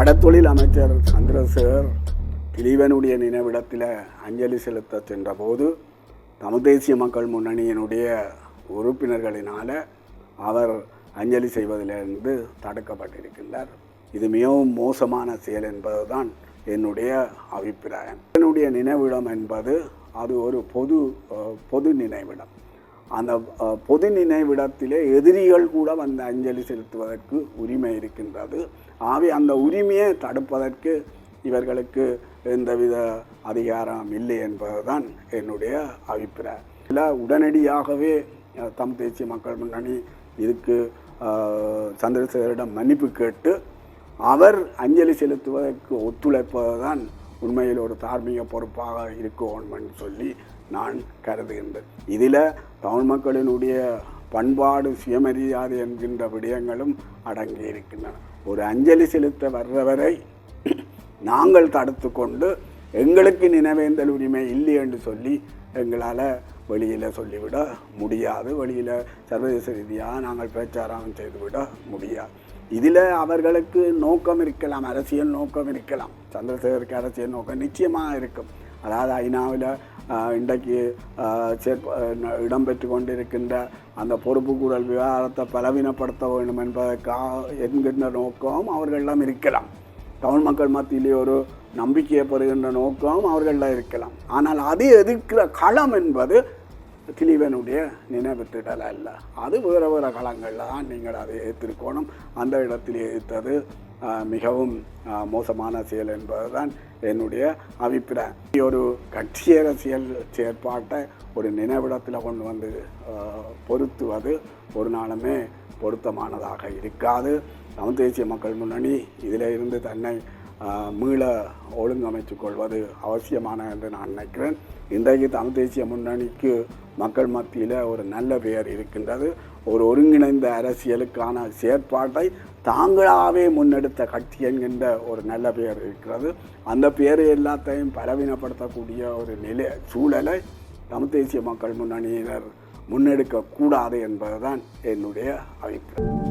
கடத்தொழில் அமைச்சர் சந்திரசேகர் திலீவனுடைய நினைவிடத்தில் அஞ்சலி செலுத்த சென்றபோது தமிழ் தேசிய மக்கள் முன்னணியினுடைய உறுப்பினர்களினால் அவர் அஞ்சலி செய்வதிலிருந்து தடுக்கப்பட்டிருக்கின்றார். இது மிகவும் மோசமான செயல் என்பதுதான் என்னுடைய அபிப்பிராயம். என்னுடைய நினைவிடம் என்பது அது ஒரு பொது பொது நினைவிடம். அந்த பொது நினைவிடத்திலே எதிரிகள் கூட வந்து அஞ்சலி செலுத்துவதற்கு உரிமை இருக்கின்றது. ஆகவே அந்த உரிமையை தடுப்பதற்கு இவர்களுக்கு எந்தவித அதிகாரம் இல்லை என்பதுதான் என்னுடைய அபிப்பிராயம். இல்லை உடனடியாகவே தம் தேசிய மக்கள் முன்னணி இதுக்கு சந்திரசேகரிடம் மன்னிப்பு கேட்டு அவர் அஞ்சலி செலுத்துவதற்கு ஒத்துழைப்பதுதான் உண்மையில் ஒரு தார்மீக பொறுப்பாக இருக்கும்னு சொல்லி நான் கருதுகின்றேன். இதில் தமிழ் மக்களினுடைய பண்பாடு சுயமரியாதை என்கின்ற விடயங்களும் அடங்கி இருக்கின்றன. ஒரு அஞ்சலி செலுத்த வர்றவரை நாங்கள் தடுத்து கொண்டு எங்களுக்கு நினைவேந்தல் உரிமை இல்லை என்று சொல்லி எங்களால் வெளியில் சொல்லிவிட முடியாது. வெளியில் சர்வதேச ரீதியாக நாங்கள் பிரச்சாரம் செய்துவிட முடியாது. இதில் அவர்களுக்கு நோக்கம் இருக்கலாம் அரசியல் நோக்கம் இருக்கலாம். சந்திரசேகருக்கு அரசியல் நோக்கம் நிச்சயமாக இருக்கும். அதாவது ஐநாவில் இன்றைக்கு சேர்ப்ப இடம்பெற்று கொண்டிருக்கின்ற அந்த பொறுப்புக்கூறல் விவகாரத்தை பலவீனப்படுத்த வேண்டும் என்பதற்காக என்கின்ற நோக்கம் அவர்களிடம் இருக்கலாம். தமிழ் மக்கள் மத்தியிலே ஒரு நம்பிக்கையை பெறுகின்ற நோக்கம் அவர்களிடம் இருக்கலாம். ஆனால் அது எதிர்க்கிற களம் என்பது திலீவனுடைய நினைவுத்திடல் அல்ல. அது வேறு வேறு களங்களில் தான் நீங்கள் அதை எதிர்க்கணும் அந்த இடத்தில் எதிர்த்தது மிகவும் மோசமான செயல் என்பதுதான் என்னுடைய அபிப்பிராயம். ஒரு கட்சி அரசியல் செயற்பாட்டை ஒரு நினைவிடத்தில் கொண்டு வந்து பொருத்துவது ஒரு நாளுமே பொருத்தமானதாக இருக்காது. தமிழ் தேசிய மக்கள் முன்னணி இதில் இருந்து தன்னை மீள ஒழுங்கமைத்துக் கொள்வது அவசியமான என்று நான் நினைக்கிறேன். இன்றைக்கு தமிழ் தேசிய முன்னணிக்கு மக்கள் மத்தியில் ஒரு நல்ல பெயர் இருக்கின்றது. ஒரு ஒருங்கிணைந்த அரசியலுக்கான செயற்பாட்டை தாங்களாகவே முன்னெடுத்த கட்சி என்கின்ற ஒரு நல்ல பெயர் இருக்கிறது. அந்த பெயரை எல்லாத்தையும் பலவீனப்படுத்தக்கூடிய ஒரு நிலை சூழலை தமிழ் தேசிய மக்கள் முன்னணியினர் முன்னெடுக்கக்கூடாது என்பதுதான் என்னுடைய அபிப்பிராயம்.